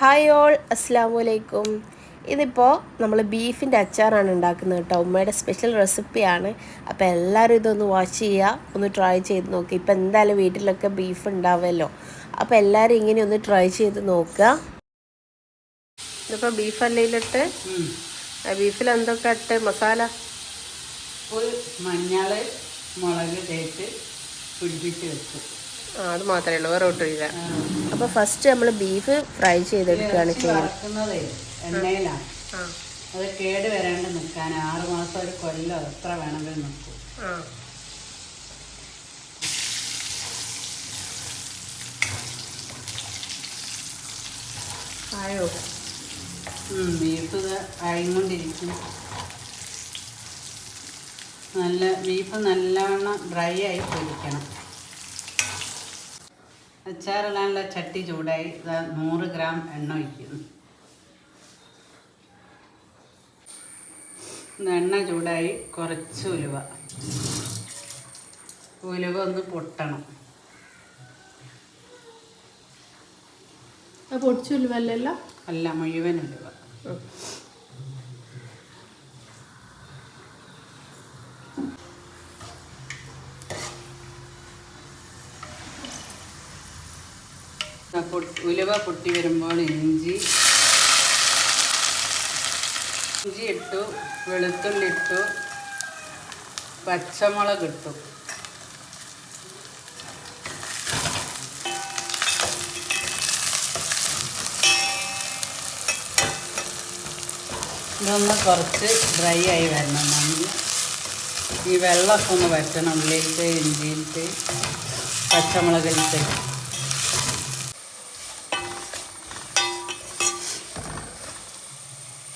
Hi all അസ്സാം വലൈക്കും ഇതിപ്പോൾ നമ്മൾ ബീഫിന്റെ അച്ചാറാണ് ഉണ്ടാക്കുന്നത് കേട്ടോ. ഉമ്മയുടെ സ്പെഷ്യൽ റെസിപ്പിയാണ് അപ്പോൾ എല്ലാവരും ഇതൊന്ന് വാച്ച് ചെയ്യുക ഒന്ന് ട്രൈ ചെയ്ത് നോക്കുക ഇപ്പോൾ എന്തായാലും വീട്ടിലൊക്കെ ബീഫ് ഉണ്ടാവുമല്ലോ അപ്പോൾ എല്ലാവരും ഇങ്ങനെ ഒന്ന് ട്രൈ ചെയ്ത് നോക്കുക. ഇതിപ്പോൾ ബീഫ് അല്ലയിലിട്ട് ബീഫിൽ എന്തൊക്കെ ഇട്ട്? മസാല? മഞ്ഞൾ മുളക് തേച്ച് പിടിപ്പിച്ച് വെച്ചു ആ അത് മാത്രമേ ഉള്ളൂ വേറെ ഒട്ടുമില്ല അപ്പോൾ ഫസ്റ്റ് നമ്മൾ ബീഫ് ഫ്രൈ ചെയ്തെടുക്കുകയാണ് ചെയ്യുന്നത്. എണ്ണയിലാണ് അത് കേട് വരാണ്ട് നിൽക്കാൻ ആറ് മാസം ഒരു കൊല്ലോ എത്ര വേണമെങ്കിലും നിൽക്കും. ആയോ? ബീഫ് അഴിഞ്ഞുകൊണ്ടിരിക്കും. നല്ല ബീഫ് നല്ലവണ്ണം ഡ്രൈ ആയി പൊരിക്കണം. അച്ചാറിടാനുള്ള ചട്ടി ചൂടായി നൂറ് ഗ്രാം എണ്ണ ഒഴിക്കുന്നു. എണ്ണ ചൂടായി കുറച്ച് ഉലുവ. ഉലുവ ഒന്ന് പൊട്ടണം. പൊടിച്ചുല്ലല്ലോ അല്ല മുഴുവൻ ഉലുവ. ഉലുവ പൊട്ടി വരുമ്പോൾ ഇഞ്ചി ഇഞ്ചി ഇട്ടു വെളുത്തുള്ളി ഇട്ടു പച്ചമുളക് ഇട്ടു. ഇതൊന്ന് കുറച്ച് ഡ്രൈ ആയി വരണം. നമ്മൾ ഈ വെള്ളമൊക്കെ ഒന്ന് വറ്റണം. ഉള്ളിലത്തെ ഇഞ്ചിയിലത്തെ പച്ചമുളകിലത്തെ.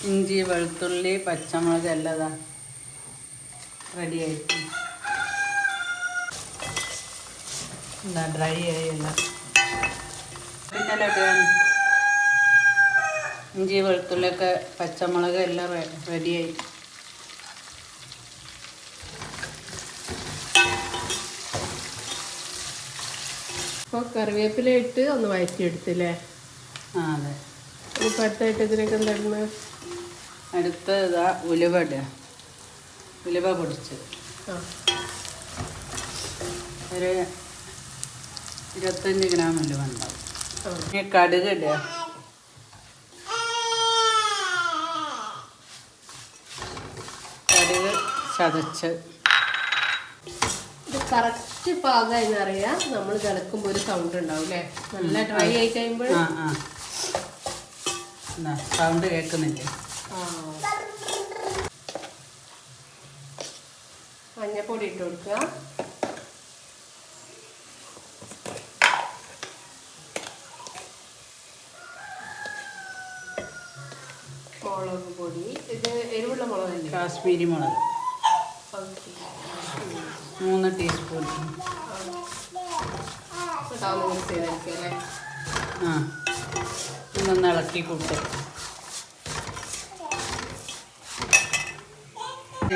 ഇഞ്ചി വെളുത്തുള്ളി പച്ചമുളക് എല്ലാം റെഡി ആയിട്ട്. എന്താ ഡ്രൈ ആയി എല്ലാം പിന്നെ ഇഞ്ചി വെളുത്തുള്ളിയൊക്കെ പച്ചമുളക് എല്ലാം റെഡിയായി അപ്പോൾ കറിവേപ്പില ഇട്ട് ഒന്ന് വഴറ്റിയെടുത്തില്ലേ ആ അതെ. ഇപ്പൊ അടുത്തായിട്ട് ഇതിനൊക്കെ എന്തായിരുന്നു അടുത്ത ഇതാ ഉലുവ ഇടുക. ഉലുവ പൊടിച്ച്. ഒരു ഇരുപത്തഞ്ച് ഗ്രാം ഉലുവ ഉണ്ടാവും. ഇനി കടുക് ഇടുക. കടുക് ചതച്ച്. ഇത് കറക്റ്റ് പാകം എന്നറിയാം നമ്മൾ തിളക്കുമ്പോൾ ഒരു സൗണ്ട് ഉണ്ടാവും അല്ലേ നല്ല ഡ്രൈ ആയി കഴിയുമ്പോൾ സൗണ്ട് കേൾക്കുന്നില്ലേ? മഞ്ഞപ്പൊടി ഇട്ട് കൊടുക്കുക. മുളക് പൊടി. ഇത് എരിവുള്ള മുളകല്ലേ? കാശ്മീരി മുളക്. മൂന്ന് ടീസ്പൂൺ. മിക്സ് ചെയ്തായിരിക്കും അല്ലേ ഇളക്കി കൂട്ട്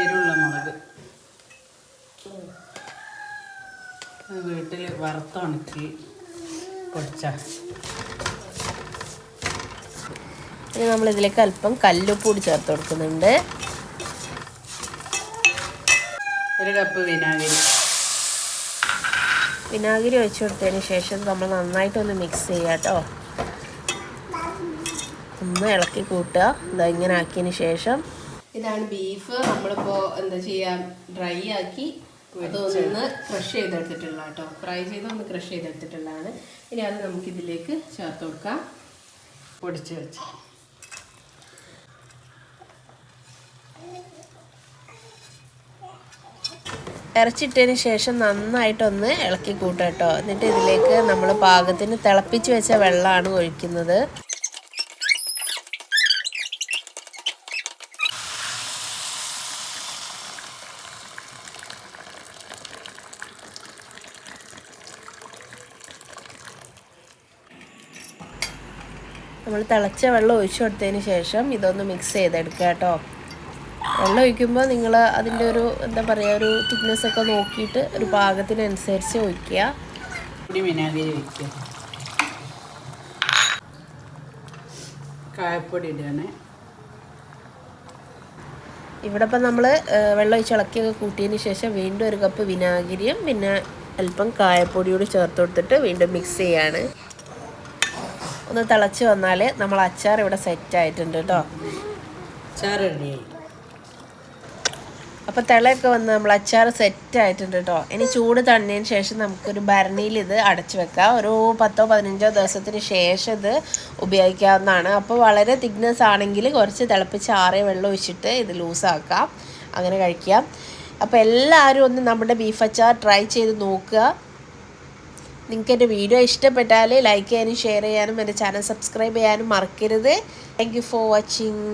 എരിവുള്ള മുളക് വറുത്തുണക്കി പൊടിച്ച. ഇനി നമ്മൾ ഇതിലേക്ക് അല്പം കല്ലുപ്പ് കൂടി ചേർത്ത് കൊടുക്കുന്നുണ്ട്. ഒരു കപ്പ് വിനാഗിരി. വിനാഗിരി ഒഴിച്ചു കൊടുത്തതിന് ശേഷം നമ്മൾ നന്നായിട്ടൊന്ന് മിക്സ് ചെയ്യുക കേട്ടോ ഒന്ന് ഇളക്കി കൂട്ടുക. ഇതാ ഇങ്ങനെ ആക്കിയതിന് ശേഷം. ഇതാണ് ബീഫ് നമ്മളിപ്പോൾ എന്താ ചെയ്യുക ഡ്രൈ ആക്കി അതൊന്ന് ക്രഷ് ചെയ്തെടുത്തിട്ടുള്ള കേട്ടോ. ഫ്രൈ ചെയ്ത് ഒന്ന് ക്രഷ് ചെയ്തെടുത്തിട്ടുള്ളതാണ്. ഇനി അത് നമുക്ക് ഇതിലേക്ക് ചേർത്ത് കൊടുക്കാം. പൊടിച്ച് വെച്ച്. ഇറച്ചിട്ടതിന് ശേഷം നന്നായിട്ടൊന്ന് ഇളക്കി കൂട്ടാം കേട്ടോ. എന്നിട്ട് ഇതിലേക്ക് നമ്മൾ പാകത്തിന് തിളപ്പിച്ച് വെച്ച വെള്ളമാണ് ഒഴിക്കുന്നത്. നമ്മൾ തിളച്ച വെള്ളം ഒഴിച്ചു കൊടുത്തതിന് ശേഷം ഇതൊന്ന് മിക്സ് ചെയ്തെടുക്കുക കേട്ടോ. വെള്ളം ഒഴിക്കുമ്പോൾ നിങ്ങൾ അതിന്റെ ഒരു എന്താ പറയുക ഒരു തിക്നെസ് ഒക്കെ നോക്കിയിട്ട് ഒരു പാകത്തിനനുസരിച്ച് ഒഴിക്കുക. വിനാഗിരി ഒഴിക്കുക. കായപ്പൊടി ഇടുകയാണ് ഇവിടെ ഇപ്പം നമ്മൾ വെള്ളം ഒഴിച്ച് ഇളക്കിയൊക്കെ കൂട്ടിയതിന് ശേഷം വീണ്ടും ഒരു കപ്പ് വിനാഗിരിയും പിന്നെ അല്പം കായപ്പൊടിയോട് ചേർത്ത് കൊടുത്തിട്ട് വീണ്ടും മിക്സ് ചെയ്യാണ്. ഒന്ന് തിളച്ച് വന്നാൽ നമ്മൾ അച്ചാർ ഇവിടെ സെറ്റ് ആയിട്ടുണ്ട് കേട്ടോ. അപ്പോൾ തിളയൊക്കെ വന്ന് നമ്മൾ അച്ചാർ സെറ്റ് ആയിട്ടുണ്ട് കേട്ടോ. ഇനി ചൂട് തണിഞ്ഞതിന് ശേഷം നമുക്കൊരു ഭരണിയിൽ ഇത് അടച്ചു വെക്കാം. ഒരു പത്തോ പതിനഞ്ചോ ദിവസത്തിന് ശേഷം ഇത് ഉപയോഗിക്കാവുന്നതാണ്. അപ്പോൾ വളരെ തിക്നെസ് ആണെങ്കിൽ കുറച്ച് തിളപ്പിച്ച് ആറേ വെള്ളം ഒഴിച്ചിട്ട് ഇത് ലൂസാക്കാം അങ്ങനെ കഴിക്കാം. അപ്പോൾ എല്ലാവരും ഒന്ന് നമ്മുടെ ബീഫ് അച്ചാർ ട്രൈ ചെയ്ത് നോക്കുക. നിങ്ങൾക്ക് എന്റെ വീഡിയോ ഇഷ്ടപ്പെട്ടാൽ ലൈക്ക് ചെയ്യാനും ഷെയർ ചെയ്യാനും എന്റെ ചാനൽ സബ്സ്ക്രൈബ് ചെയ്യാനും മറക്കരുത്. Thank for watching